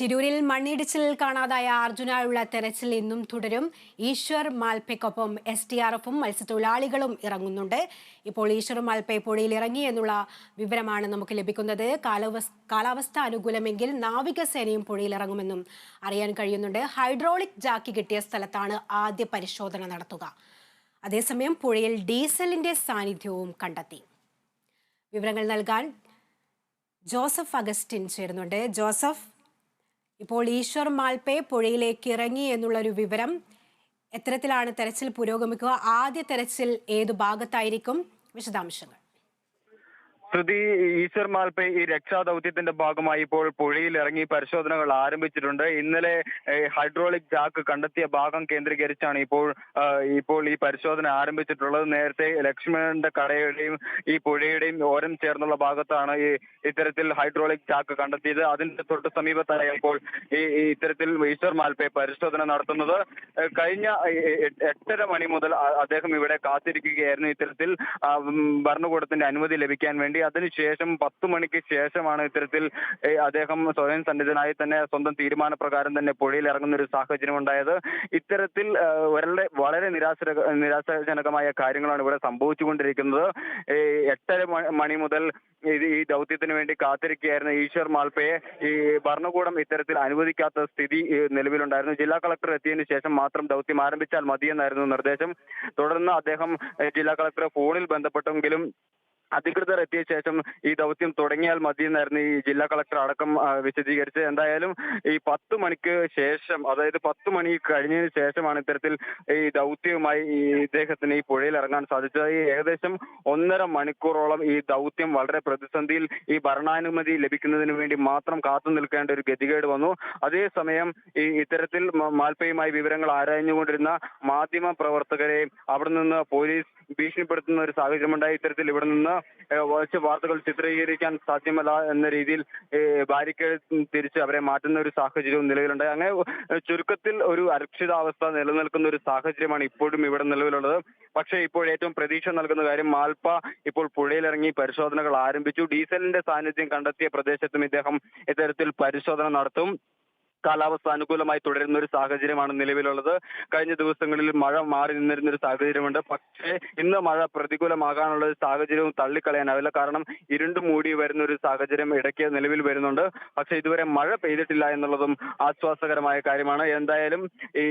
ശിരൂരിൽ മണ്ണിടിച്ചിലിൽ കാണാതായ അർജുനായുള്ള തെരച്ചിൽ ഇന്നും തുടരും. ഈശ്വർ മാൽപ്പയ്ക്കൊപ്പം എസ് ഡി ആർ എഫും മത്സ്യത്തൊഴിലാളികളും ഇറങ്ങുന്നുണ്ട്. ഇപ്പോൾ ഈശ്വർ മാൽപ്പയ പുഴയിൽ ഇറങ്ങി എന്നുള്ള വിവരമാണ് നമുക്ക് ലഭിക്കുന്നത്. കാലാവസ് കാലാവസ്ഥ അനുകൂലമെങ്കിൽ നാവികസേനയും പുഴയിൽ ഇറങ്ങുമെന്നും അറിയാൻ കഴിയുന്നുണ്ട്. ഹൈഡ്രോളിക് ജാക്കി കിട്ടിയ സ്ഥലത്താണ് ആദ്യ പരിശോധന നടത്തുക. അതേസമയം പുഴയിൽ ഡീസലിന്റെ സാന്നിധ്യവും കണ്ടെത്തി. വിവരങ്ങൾ നൽകാൻ ജോസഫ് അഗസ്റ്റിൻ ചേരുന്നുണ്ട്. ജോസഫ് ഇപ്പോൾ ഈശ്വർ മാൽപേ പുഴയിലേക്ക് ഇറങ്ങി എന്നുള്ളൊരു വിവരം എത്തരത്തിലാണ് തെരച്ചിൽ പുരോഗമിക്കുക. ആദ്യ തെരച്ചിൽ ഏതു ഭാഗത്തായിരിക്കും? വിശദാംശങ്ങൾ. ശ്രുതി ഈശ്വർ മാൽപ്പെ ഈ രക്ഷാദൗത്യത്തിന്റെ ഭാഗമായി ഇപ്പോൾ പുഴയിൽ ഇറങ്ങി പരിശോധനകൾ ആരംഭിച്ചിട്ടുണ്ട്. ഇന്നലെ ഹൈഡ്രോളിക് ജാക്ക് കണ്ടെത്തിയ ഭാഗം കേന്ദ്രീകരിച്ചാണ് ഇപ്പോൾ ഇപ്പോൾ ഈ പരിശോധന ആരംഭിച്ചിട്ടുള്ളത്. നേരത്തെ ലക്ഷ്മണന്റെ കടയുടെയും ഈ പുഴയുടെയും ഓരം ചേർന്നുള്ള ഭാഗത്താണ് ഈ ഇത്തരത്തിൽ ഹൈഡ്രോളിക് ജാക്ക് കണ്ടെത്തിയത്. അതിന്റെ തൊട്ട് സമീപത്തായി ഇപ്പോൾ ഈ ഇത്തരത്തിൽ ഈശ്വർ മാൽപ്പെ പരിശോധന നടത്തുന്നത്. കഴിഞ്ഞ എട്ടര മണി മുതൽ അദ്ദേഹം ഇവിടെ കാത്തിരിക്കുകയായിരുന്നു. ഇത്തരത്തിൽ ഭരണകൂടത്തിന്റെ അനുമതി ലഭിക്കാൻ വേണ്ടി അതിനുശേഷം പത്ത് മണിക്ക് ശേഷമാണ് ഇത്തരത്തിൽ അദ്ദേഹം സ്വയം സന്നിധനായി തന്നെ സ്വന്തം തീരുമാനപ്രകാരം തന്നെ പുഴയിൽ ഇറങ്ങുന്ന ഒരു സാഹചര്യം ഉണ്ടായത്. ഇത്തരത്തിൽ വളരെ വളരെ നിരാശ നിരാശാജനകമായ കാര്യങ്ങളാണ് ഇവിടെ സംഭവിച്ചുകൊണ്ടിരിക്കുന്നത്. എട്ടര മണി മുതൽ ഈ ദൗത്യത്തിന് വേണ്ടി കാത്തിരിക്കുകയായിരുന്ന ഈശ്വർ മാൽപ്പയെ ഈ ഭരണകൂടം ഇത്തരത്തിൽ അനുവദിക്കാത്ത സ്ഥിതി നിലവിലുണ്ടായിരുന്നു. ജില്ലാ കളക്ടർ എത്തിയതിനു ശേഷം മാത്രം ദൗത്യം ആരംഭിച്ചാൽ മതിയെന്നായിരുന്നു നിർദ്ദേശം. തുടർന്ന് അദ്ദേഹം ജില്ലാ കളക്ടറെ ഫോണിൽ ബന്ധപ്പെട്ടെങ്കിലും അധികൃതർ എത്തിയ ശേഷം ഈ ദൗത്യം തുടങ്ങിയാൽ മതിയെന്നായിരുന്നു ഈ ജില്ലാ കളക്ടർ അടക്കം വിശദീകരിച്ചത്. എന്തായാലും ഈ പത്ത് മണിക്ക് ശേഷം അതായത് പത്ത് മണി കഴിഞ്ഞതിന് ശേഷമാണ് ഇത്തരത്തിൽ ഈ ദൗത്യവുമായി ഈ ഇദ്ദേഹത്തിന് ഈ പുഴയിൽ ഇറങ്ങാൻ സാധിച്ചത്. ഈ ഏകദേശം ഒന്നര മണിക്കൂറോളം ഈ ദൗത്യം വളരെ പ്രതിസന്ധിയിൽ ഈ ഭരണാനുമതി ലഭിക്കുന്നതിന് വേണ്ടി മാത്രം കാത്തു നിൽക്കേണ്ട ഒരു ഗതികേട് വന്നു. അതേസമയം ഈ ഇത്തരത്തിൽ മാൽപ്പയുമായി വിവരങ്ങൾ ആരാഞ്ഞുകൊണ്ടിരുന്ന മാധ്യമ പ്രവർത്തകരെ അവിടെ നിന്ന് പോലീസ് ഭീഷണിപ്പെടുത്തുന്ന ഒരു സാഹചര്യമുണ്ടായി. ഇത്തരത്തിൽ ഇവിടെ നിന്ന് കുറച്ച് വാർത്തകൾ ചിത്രീകരിക്കാൻ സാധ്യമല്ല എന്ന രീതിയിൽ ബാരിക്കേഡ് തിരിച്ച് അവരെ മാറ്റുന്ന ഒരു സാഹചര്യവും നിലവിലുണ്ടായി അങ്ങനെ ചുരുക്കത്തിൽ ഒരു അരക്ഷിതാവസ്ഥ നിലനിൽക്കുന്ന ഒരു സാഹചര്യമാണ് ഇപ്പോഴും ഇവിടെ നിലവിലുള്ളത്. പക്ഷേ ഇപ്പോൾ ഏറ്റവും പ്രതീക്ഷ നൽകുന്ന കാര്യം മാൽപ്പ ഇപ്പോൾ പുഴയിലിറങ്ങി പരിശോധനകൾ ആരംഭിച്ചു. ഡീസലിന്റെ സാന്നിധ്യം കണ്ടെത്തിയ പ്രദേശത്തും ഇദ്ദേഹം ഇത്തരത്തിൽ പരിശോധന നടത്തും. കാലാവസ്ഥ അനുകൂലമായി തുടരുന്ന ഒരു സാഹചര്യമാണ് നിലവിലുള്ളത്. കഴിഞ്ഞ ദിവസങ്ങളിൽ മഴ മാറി നിന്നിരുന്ന ഒരു സാഹചര്യമുണ്ട്. പക്ഷേ ഇന്ന് മഴ പ്രതികൂലമാകാനുള്ള ഒരു സാഹചര്യവും തള്ളിക്കളയാനാവില്ല. കാരണം ഇരുണ്ടു മൂടി വരുന്ന ഒരു സാഹചര്യം ഇടയ്ക്ക് നിലവിൽ വരുന്നുണ്ട്. പക്ഷെ ഇതുവരെ മഴ പെയ്തിട്ടില്ല എന്നുള്ളതും ആശ്വാസകരമായ കാര്യമാണ്. എന്തായാലും ഈ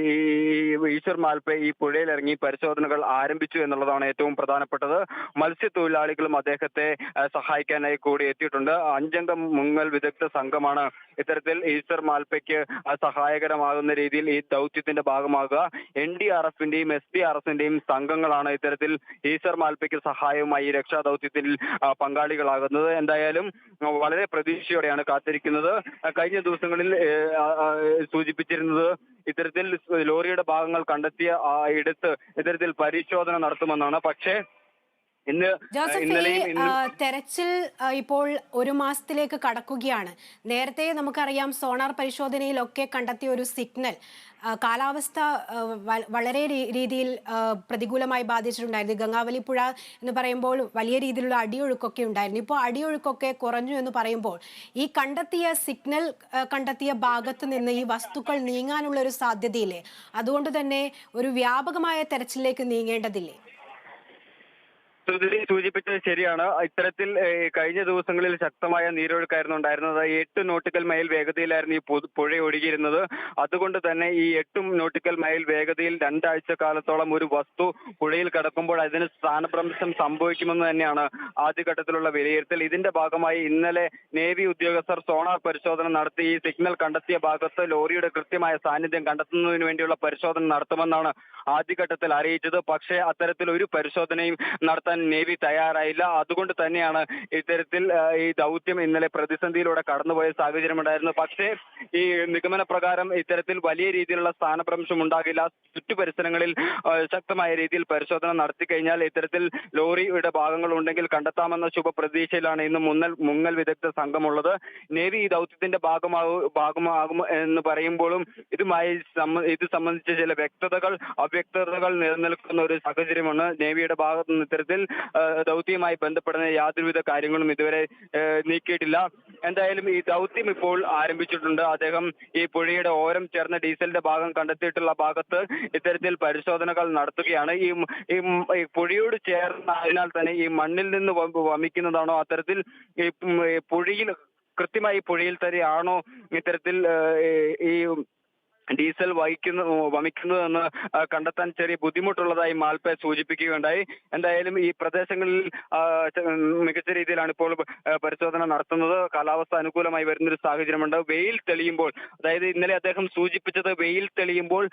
ഈശ്വർ മാൽപ്പെ ഈ പുഴയിൽ ഇറങ്ങി പരിശോധനകൾ ആരംഭിച്ചു എന്നുള്ളതാണ് ഏറ്റവും പ്രധാനപ്പെട്ടത്. മത്സ്യത്തൊഴിലാളികളും അദ്ദേഹത്തെ സഹായിക്കാനായി കൂടി എത്തിയിട്ടുണ്ട്. അഞ്ചംഗ മുങ്ങൽ വിദഗ്ധ സംഘമാണ് ഇത്തരത്തിൽ ഈശ്വർ മാൽപ്പയ്ക്ക് സഹായകരമാകുന്ന രീതിയിൽ ഈ ദൗത്യത്തിന്റെ ഭാഗമാകുക. എൻ ഡി ആർ എഫിന്റെയും എസ് ഡി ആർ എഫിന്റെയും സംഘങ്ങളാണ് ഇത്തരത്തിൽ ഈശ്വർ മാൽപ്പയ്ക്ക് സഹായവുമായി ഈ രക്ഷാദൗത്യത്തിൽ ദൗത്യത്തിൽ പങ്കാളികളാകുന്നത്. എന്തായാലും വളരെ പ്രതീക്ഷയോടെയാണ് കാത്തിരിക്കുന്നത്. കഴിഞ്ഞ ദിവസങ്ങളിൽ സൂചിപ്പിച്ചിരുന്നത് ഇത്തരത്തിൽ ലോറിയുടെ ഭാഗങ്ങൾ കണ്ടെത്തിയ ഇടത്ത് ഇത്തരത്തിൽ പരിശോധന നടത്തുമെന്നാണ്. പക്ഷേ ഇന്ന് ജോസഫ് ഈ തെരച്ചിൽ ഇപ്പോൾ ഒരു മാസത്തിലേക്ക് കടക്കുകയാണ്. നേരത്തെ നമുക്കറിയാം സോണാർ പരിശോധനയിലൊക്കെ കണ്ടെത്തിയ ഒരു സിഗ്നൽ കാലാവസ്ഥ വളരെ രീതിയിൽ പ്രതികൂലമായി ബാധിച്ചിട്ടുണ്ടായിരുന്നു. ഗംഗാവലി പുഴ എന്ന് പറയുമ്പോൾ വലിയ രീതിയിലുള്ള അടിയൊഴുക്കൊക്കെ ഉണ്ടായിരുന്നു. ഇപ്പോൾ അടിയൊഴുക്കൊക്കെ കുറഞ്ഞു എന്ന് പറയുമ്പോൾ ഈ കണ്ടെത്തിയ സിഗ്നൽ കണ്ടെത്തിയ ഭാഗത്ത് നിന്ന് ഈ വസ്തുക്കൾ നീങ്ങാനുള്ള ഒരു സാധ്യതയില്ലേ? അതുകൊണ്ട് തന്നെ ഒരു വ്യാപകമായ തെരച്ചിലേക്ക് നീങ്ങേണ്ടതില്ലേ? സുധി സൂചിപ്പിച്ചത് ശരിയാണ്. ഇത്തരത്തിൽ കഴിഞ്ഞ ദിവസങ്ങളിൽ ശക്തമായ നീരൊഴുക്കായിരുന്നു ഉണ്ടായിരുന്നത്. എട്ട് നോട്ടിക്കൽ മൈൽ വേഗതയിലായിരുന്നു ഈ പുഴ ഒഴുകിയിരുന്നത്. അതുകൊണ്ട് തന്നെ ഈ എട്ടും നോട്ടിക്കൽ മൈൽ വേഗതയിൽ രണ്ടാഴ്ച കാലത്തോളം ഒരു വസ്തു പുഴയിൽ കിടക്കുമ്പോൾ അതിന് സ്ഥാനഭ്രംശം സംഭവിക്കുമെന്ന് തന്നെയാണ് ആദ്യഘട്ടത്തിലുള്ള വിലയിരുത്തൽ. ഇതിന്റെ ഭാഗമായി ഇന്നലെ നേവി ഉദ്യോഗസ്ഥർ സോണാർ പരിശോധന നടത്തി. ഈ സിഗ്നൽ കണ്ടെത്തിയ ഭാഗത്ത് ലോറിയുടെ കൃത്യമായ സാന്നിധ്യം കണ്ടെത്തുന്നതിന് വേണ്ടിയുള്ള പരിശോധന നടത്തുമെന്നാണ് ആദ്യഘട്ടത്തിൽ അറിയിച്ചത്. പക്ഷേ അത്തരത്തിൽ ഒരു പരിശോധനയും നടത്താൻ നേവി തയ്യാറായില്ല. അതുകൊണ്ട് തന്നെയാണ് ഇത്തരത്തിൽ ഈ ദൗത്യം ഇന്നലെ പ്രതിസന്ധിയിലൂടെ കടന്നുപോയ സാഹചര്യമുണ്ടായിരുന്നു പക്ഷേ ഈ നിഗമന പ്രകാരം ഇത്തരത്തിൽ വലിയ രീതിയിലുള്ള സ്ഥാനഭ്രംശം ഉണ്ടാകില്ല. ചുറ്റു പരിസരങ്ങളിൽ ശക്തമായ രീതിയിൽ പരിശോധന നടത്തി കഴിഞ്ഞാൽ ഇത്തരത്തിൽ ലോറിയുടെ ഭാഗങ്ങൾ ഉണ്ടെങ്കിൽ കണ്ടെത്താമെന്ന ശുഭ പ്രതീക്ഷയിലാണ് ഇന്ന് മുന്നൽ മുങ്ങൽ വിദഗ്ധ സംഘമുള്ളത്. നേവി ഈ ദൗത്യത്തിന്റെ ഭാഗമാകും ഭാഗമാകും എന്ന് പറയുമ്പോഴും ഇതുമായി ഇത് സംബന്ധിച്ച ചില വ്യക്തതകൾ അവ്യക്തതകൾ നിലനിൽക്കുന്ന ഒരു സാഹചര്യമാണ് നേവിയുടെ ഭാഗത്ത് നിന്ന് ഇത്തരത്തിൽ ദൗത്യവുമായി ബന്ധപ്പെടുന്ന യാതൊരുവിധ കാര്യങ്ങളും ഇതുവരെ നീക്കിയിട്ടില്ല. എന്തായാലും ഈ ദൗത്യം ഇപ്പോൾ ആരംഭിച്ചിട്ടുണ്ട്. അദ്ദേഹം ഈ പുഴയുടെ ഓരം ചേർന്ന ഡീസലിന്റെ ഭാഗം കണ്ടെത്തിയിട്ടുള്ള ഭാഗത്ത് ഇത്തരത്തിൽ പരിശോധനകൾ നടത്തുകയാണ്. ഈ ഈ പുഴയോട് ചേർന്നതിനാൽ തന്നെ ഈ മണ്ണിൽ നിന്ന് വമിക്കുന്നതാണോ? അത്തരത്തിൽ ഈ പുഴയിൽ കൃത്യമായി പുഴയിൽ തന്നെയാണോ ഇത്തരത്തിൽ ഈ ഡീസൽ വഹിക്കുന്ന വമിക്കുന്നതെന്ന് കണ്ടെത്താൻ ചെറിയ ബുദ്ധിമുട്ടുള്ളതായി മാൽപ്പെ സൂചിപ്പിക്കുകയുണ്ടായി. എന്തായാലും ഈ പ്രദേശങ്ങളിൽ മികച്ച രീതിയിലാണ് ഇപ്പോൾ പരിശോധന നടത്തുന്നത്. കാലാവസ്ഥ അനുകൂലമായി വരുന്നൊരു സാഹചര്യമുണ്ട്. വെയിൽ തെളിയുമ്പോൾ അതായത് ഇന്നലെ അദ്ദേഹം സൂചിപ്പിച്ചത് വെയിൽ തെളിയുമ്പോൾ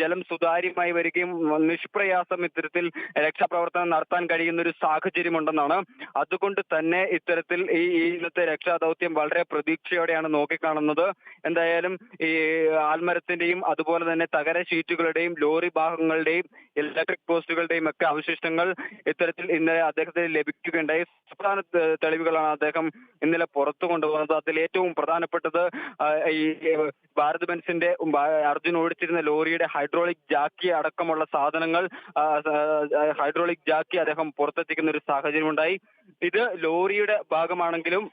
ജലം സുതാര്യമായി വരികയും നിഷ്പ്രയാസം ഇത്തരത്തിൽ രക്ഷാപ്രവർത്തനം നടത്താൻ കഴിയുന്ന ഒരു സാഹചര്യമുണ്ടെന്നാണ്. അതുകൊണ്ട് തന്നെ ഇത്തരത്തിൽ ഈ ഇന്നത്തെ രക്ഷാദൗത്യം വളരെ പ്രതീക്ഷയോടെയാണ് നോക്കിക്കാണുന്നത്. എന്തായാലും ഈ ആൽമരത്തിന്റെയും അതുപോലെ തന്നെ തകര ഷീറ്റുകളുടെയും ലോറി ഭാഗങ്ങളുടെയും ഇലക്ട്രിക് പോസ്റ്റുകളുടെയും ഒക്കെ അവശിഷ്ടങ്ങൾ ഇത്തരത്തിൽ ഇന്നലെ അദ്ദേഹത്തിന് ലഭിക്കുകയുണ്ടായി. സുപ്രധാന തെളിവുകളാണ് അദ്ദേഹം ഇന്നലെ പുറത്തു കൊണ്ടുവന്നത്. അതിൽ ഏറ്റവും പ്രധാനപ്പെട്ടത് ഈ ഭാരത് ബെൻസിന്റെ അർജുൻ ഓടിച്ചിരുന്ന ലോറിയുടെ ഹൈഡ്രോളിക് ജാക്കി അടക്കമുള്ള സാധനങ്ങൾ ഹൈഡ്രോളിക് ജാക്കി അദ്ദേഹം പുറത്തെത്തിക്കുന്ന ഒരു സാഹചര്യം ഉണ്ടായി ഇത് ലോറിയുടെ ഭാഗമാണെങ്കിലും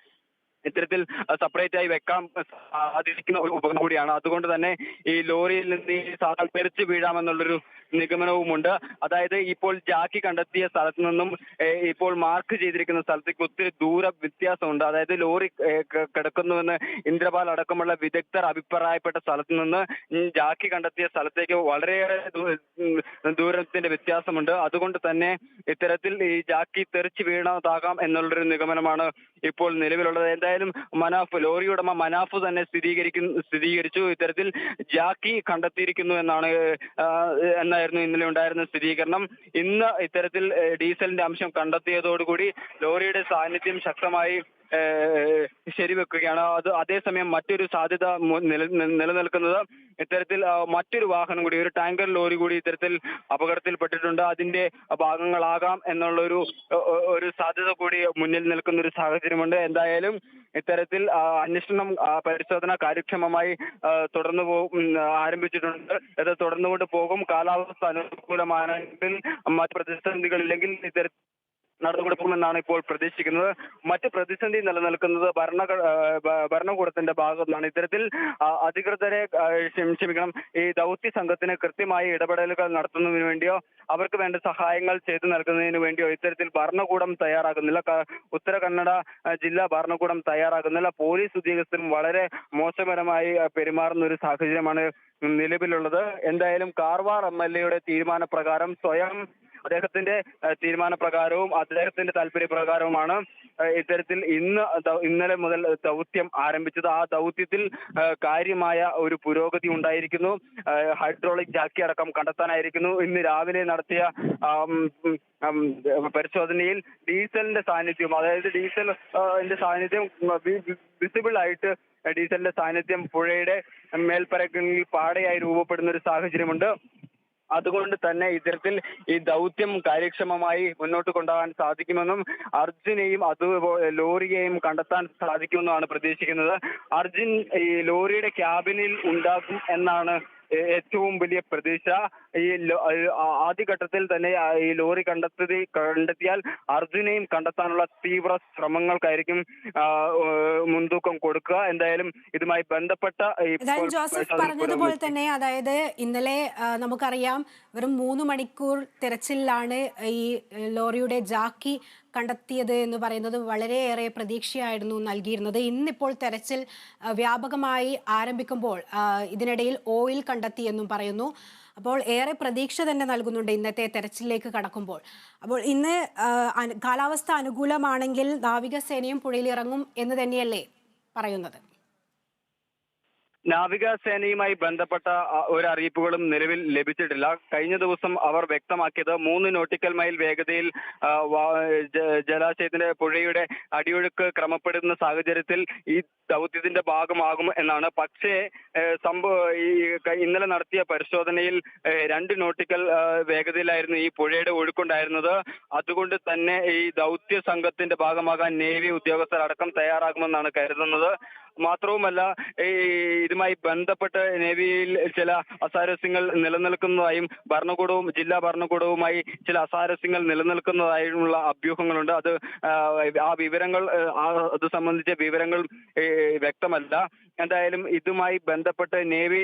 ഇത്തരത്തിൽ സെപ്പറേറ്റ് ആയി വെക്കാൻ സാധിക്കുന്ന ഒരു ഉപകരണം കൂടിയാണ്. അതുകൊണ്ട് തന്നെ ഈ ലോറിയിൽ നിന്ന് ഈ സാധനം തെറിച്ച് വീഴാമെന്നുള്ളൊരു നിഗമനവുമുണ്ട്. അതായത് ഇപ്പോൾ ജാക്കി കണ്ടെത്തിയ സ്ഥലത്ത് നിന്നും ഇപ്പോൾ മാർക്ക് ചെയ്തിരിക്കുന്ന സ്ഥലത്തേക്ക് ഒത്തിരി ദൂര വ്യത്യാസമുണ്ട്. അതായത് ലോറി കിടക്കുന്നുവെന്ന് ഇന്ദ്രപാൽ അടക്കമുള്ള വിദഗ്ധർ അഭിപ്രായപ്പെട്ട സ്ഥലത്ത് നിന്ന് ജാക്കി കണ്ടെത്തിയ സ്ഥലത്തേക്ക് വളരെയേറെ ദൂരത്തിന്റെ വ്യത്യാസമുണ്ട്. അതുകൊണ്ട് തന്നെ ഇത്തരത്തിൽ ഈ ജാക്കി തെറിച്ച് വീണതാകാം എന്നുള്ളൊരു നിഗമനമാണ് ഇപ്പോൾ നിലവിലുള്ളത്. എന്തായാലും മനാഫ് ലോറി ഉടമ മനാഫ് തന്നെ സ്ഥിരീകരിക്കുന്നു സ്ഥിരീകരിച്ചു. ഇത്തരത്തിൽ ജാക്കി കണ്ടെത്തിയിരിക്കുന്നു എന്നാണ് ആ, എന്നായിരുന്നു ഇന്നലെ ഉണ്ടായിരുന്ന സ്ഥിരീകരണം. ഇന്ന് ഇത്തരത്തിൽ ഡീസലിന്റെ അംശം കണ്ടെത്തിയതോടുകൂടി ലോറിയുടെ സാന്നിധ്യം ശക്തമായി ശരിവെക്കുകയാണ്. അത് അതേസമയം മറ്റൊരു സാധ്യത നിലനിൽക്കുന്നത് ഇത്തരത്തിൽ മറ്റൊരു വാഹനം കൂടി ഒരു ടാങ്കർ ലോറി കൂടി ഇത്തരത്തിൽ അപകടത്തിൽപ്പെട്ടിട്ടുണ്ട്. അതിന്റെ ഭാഗങ്ങളാകാം എന്നുള്ളൊരു ഒരു സാധ്യത കൂടി മുന്നിൽ നിൽക്കുന്ന ഒരു സാഹചര്യമുണ്ട്. എന്തായാലും ഇത്തരത്തിൽ അന്വേഷണം പരിശോധന കാര്യക്ഷമമായി തുടർന്നു ആരംഭിച്ചിട്ടുണ്ട്. ഇത് തുടർന്നുകൊണ്ട് പോകും. കാലാവസ്ഥ അനുകൂലമാണെങ്കിൽ മറ്റ് പ്രതിസന്ധികളില്ലെങ്കിൽ ഇത്തരത്തിൽ നടന്നുകൊടുക്കുമെന്നാണ് ഇപ്പോൾ പ്രതീക്ഷിക്കുന്നത്. മറ്റ് പ്രതിസന്ധി നിലനിൽക്കുന്നത് ഭരണ ഭരണകൂടത്തിന്റെ ഭാഗത്തു നിന്നാണ് ഇത്തരത്തിൽ അധികൃതരെ ക്ഷമിക്കണം. ഈ ദൗത്യ സംഘത്തിന് കൃത്യമായി ഇടപെടലുകൾ നടത്തുന്നതിന് വേണ്ടിയോ അവർക്ക് വേണ്ട സഹായങ്ങൾ ചെയ്തു നൽകുന്നതിന് വേണ്ടിയോ ഇത്തരത്തിൽ ഭരണകൂടം തയ്യാറാകുന്നില്ല. ഉത്തര കന്നഡ ജില്ലാ ഭരണകൂടം തയ്യാറാകുന്നില്ല. പോലീസ് ഉദ്യോഗസ്ഥരും വളരെ മോശപരമായി പെരുമാറുന്ന ഒരു സാഹചര്യമാണ് നിലവിലുള്ളത്. എന്തായാലും കാർവാർ എം എൽ എയുടെ തീരുമാനപ്രകാരം സ്വയം അദ്ദേഹത്തിന്റെ തീരുമാന തീരുമാനപ്രകാരവും അദ്ദേഹത്തിന്റെ താല്പര്യപ്രകാരവുമാണ് ഇത്തരത്തിൽ ഇന്ന് ഇന്നലെ മുതൽ ദൗത്യം ആരംഭിച്ചത്. ആ ദൗത്യത്തിൽ കാര്യമായ ഒരു പുരോഗതി ഉണ്ടായിരിക്കുന്നു. ഹൈഡ്രോളിക് ജാക്കി അടക്കം കണ്ടെത്താനായിരിക്കുന്നു. ഇന്ന് രാവിലെ നടത്തിയ പരിശോധനയിൽ ഡീസലിന്റെ സാന്നിധ്യം അതായത് ഡീസൽ സാന്നിധ്യം വിസിബിൾ ആയിട്ട് ഡീസലിന്റെ സാന്നിധ്യം പുഴയുടെ മേൽപ്പരകളിൽ പാടയായി രൂപപ്പെടുന്ന ഒരു സാഹചര്യമുണ്ട്. അതുകൊണ്ട് തന്നെ ഇത്തരത്തിൽ ഈ ദൗത്യം കാര്യക്ഷമമായി മുന്നോട്ട് കൊണ്ടുപോകാൻ സാധിക്കുമെന്നും അർജുനെയും അതുപോലെ ലോറിയെയും കണ്ടെത്താൻ സാധിക്കുമെന്നുമാണ് പ്രതീക്ഷിക്കുന്നത്. അർജുൻ ഈ ലോറിയുടെ ക്യാബിനിൽ ഉണ്ടാകും എന്നാണ് ഏറ്റവും വലിയ പ്രതീക്ഷ ഈ ആദ്യഘട്ടത്തിൽ തന്നെ ഈ ലോറി കണ്ടെത്തി കണ്ടെത്തിയാൽ അർജുനെയും കണ്ടെത്താനുള്ള തീവ്ര ശ്രമങ്ങൾക്കായിരിക്കും മുൻതൂക്കം കൊടുക്കുക. എന്തായാലും ഇതുമായി ബന്ധപ്പെട്ട ജോസഫ് പറഞ്ഞതുപോലെ തന്നെ അതായത് ഇന്നലെ നമുക്കറിയാം വെറും മൂന്ന് മണിക്കൂർ തിരച്ചിലാണ് ഈ ലോറിയുടെ ജാക്കി കണ്ടെത്തിയത് എന്ന് പറയുന്നത് വളരെയേറെ പ്രതീക്ഷയായിരുന്നു നൽകിയിരുന്നത്. ഇന്നിപ്പോൾ തെരച്ചിൽ വ്യാപകമായി ആരംഭിക്കുമ്പോൾ ഇതിനിടയിൽ ഓയിൽ കണ്ടെത്തി എന്നും പറയുന്നു. അപ്പോൾ ഏറെ പ്രതീക്ഷ തന്നെ നൽകുന്നുണ്ട് ഇന്നത്തെ തെരച്ചിലേക്ക് കടക്കുമ്പോൾ. അപ്പോൾ ഇന്ന് കാലാവസ്ഥ അനുകൂലമാണെങ്കിൽ നാവികസേനയും പുഴയിലിറങ്ങും എന്ന് തന്നെയല്ലേ പറയുന്നത്? നാവികസേനയുമായി ബന്ധപ്പെട്ട ഒരു അറിയിപ്പുകളും നിലവിൽ ലഭിച്ചിട്ടില്ല. കഴിഞ്ഞ ദിവസം അവർ വ്യക്തമാക്കിയത് മൂന്ന് നോട്ടിക്കൽ മൈൽ വേഗതയിൽ ജലാശയത്തിന്റെ പുഴയുടെ അടിയൊഴുക്ക് ക്രമപ്പെടുന്ന സാഹചര്യത്തിൽ ഈ ദൗത്യത്തിന്റെ ഭാഗമാകും എന്നാണ്. പക്ഷേ സംഭവ ഈ ഇന്നലെ നടത്തിയ പരിശോധനയിൽ രണ്ട് നോട്ടിക്കൽ വേഗതയിലായിരുന്നു ഈ പുഴയുടെ ഒഴുക്കുണ്ടായിരുന്നത്. അതുകൊണ്ട് തന്നെ ഈ ദൗത്യ സംഘത്തിന്റെ ഭാഗമാകാൻ നേവി ഉദ്യോഗസ്ഥർ അടക്കം തയ്യാറാകുമെന്നാണ് കരുതുന്നത്. മാത്രവുമല്ല ഇതുമായി ബന്ധപ്പെട്ട് നേവിയിൽ ചില അസാരസ്യങ്ങൾ നിലനിൽക്കുന്നതായും ഭരണകൂടവും ജില്ലാ ഭരണകൂടവുമായി ചില അസാരസ്യങ്ങൾ നിലനിൽക്കുന്നതായുള്ള അഭ്യൂഹങ്ങളുണ്ട്. അത് ആ, വിവരങ്ങൾ അത് സംബന്ധിച്ച വിവരങ്ങൾ വ്യക്തമല്ല. എന്തായാലും ഇതുമായി ബന്ധപ്പെട്ട് നേവി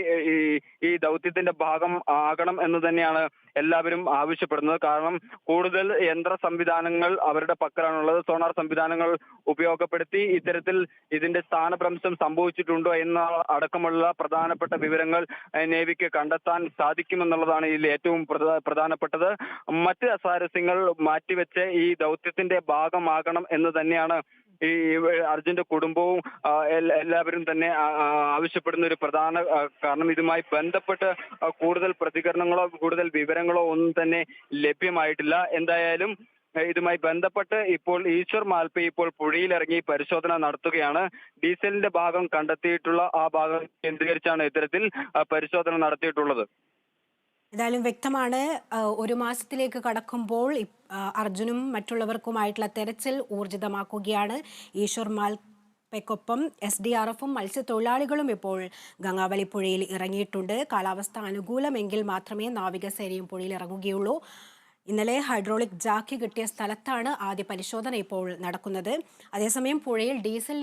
ഈ ദൗത്യത്തിന്റെ ഭാഗം ആകണം എന്ന് തന്നെയാണ് എല്ലാവരും ആവശ്യപ്പെടുന്നത്. കാരണം കൂടുതൽ യന്ത്ര സംവിധാനങ്ങൾ അവരുടെ പക്കലാണുള്ളത്. സോണാർ സംവിധാനങ്ങൾ ഉപയോഗപ്പെടുത്തി ഇത്തരത്തിൽ ഇതിന്റെ സ്ഥാനഭ്രംശം സംഭവിച്ചിട്ടുണ്ടോ എന്ന അടക്കമുള്ള പ്രധാനപ്പെട്ട വിവരങ്ങൾ നേവിക്ക് കണ്ടെത്താൻ സാധിക്കുമെന്നുള്ളതാണ് ഇതിൽ ഏറ്റവും പ്രധാ- പ്രധാനപ്പെട്ടത്. മറ്റ് അസാരസ്യങ്ങൾ മാറ്റിവെച്ച് ഈ ദൗത്യത്തിന്റെ ഭാഗമാകണം എന്ന് തന്നെയാണ് ഈ അർജുന്റെ കുടുംബവും എല്ലാവരും തന്നെ ആവശ്യപ്പെടുന്ന ഒരു പ്രധാന കാരണം ഇതുമായി ബന്ധപ്പെട്ട് കൂടുതൽ പ്രതികരണങ്ങളോ കൂടുതൽ വിവരങ്ങളോ ഒന്നും തന്നെ ലഭ്യമായിട്ടില്ല. എന്തായാലും ഇതുമായി ബന്ധപ്പെട്ട് ഇപ്പോൾ ഈശ്വർ മാൽപ്പ ഇപ്പോൾ പുഴയിലിറങ്ങി പരിശോധന നടത്തുകയാണ്. ഡീസലിന്റെ ഭാഗം കണ്ടെത്തിയിട്ടുള്ള ആ ഭാഗം കേന്ദ്രീകരിച്ചാണ് ഇത്തരത്തിൽ പരിശോധന നടത്തിയിട്ടുള്ളത്. ഏതായാലും വ്യക്തമാണ് ഒരു മാസത്തിലേക്ക് കടക്കുമ്പോൾ അർജുനും മറ്റുള്ളവർക്കുമായിട്ടുള്ള തെരച്ചിൽ ഊർജിതമാക്കുകയാണ്. ഈശ്വർ മാൽപ്പയ്ക്കൊപ്പം എസ് ഡി ആർ എഫും മത്സ്യത്തൊഴിലാളികളും ഇപ്പോൾ ഗംഗാവലി പുഴയിൽ ഇറങ്ങിയിട്ടുണ്ട്. കാലാവസ്ഥ അനുകൂലമെങ്കിൽ മാത്രമേ നാവികസേനയും പുഴയിൽ ഇറങ്ങുകയുള്ളൂ. ഇന്നലെ ഹൈഡ്രോളിക് ജാക്കി കിട്ടിയ സ്ഥലത്താണ് ആദ്യ പരിശോധന ഇപ്പോൾ നടക്കുന്നത്. അതേസമയം പുഴയിൽ ഡീസൽ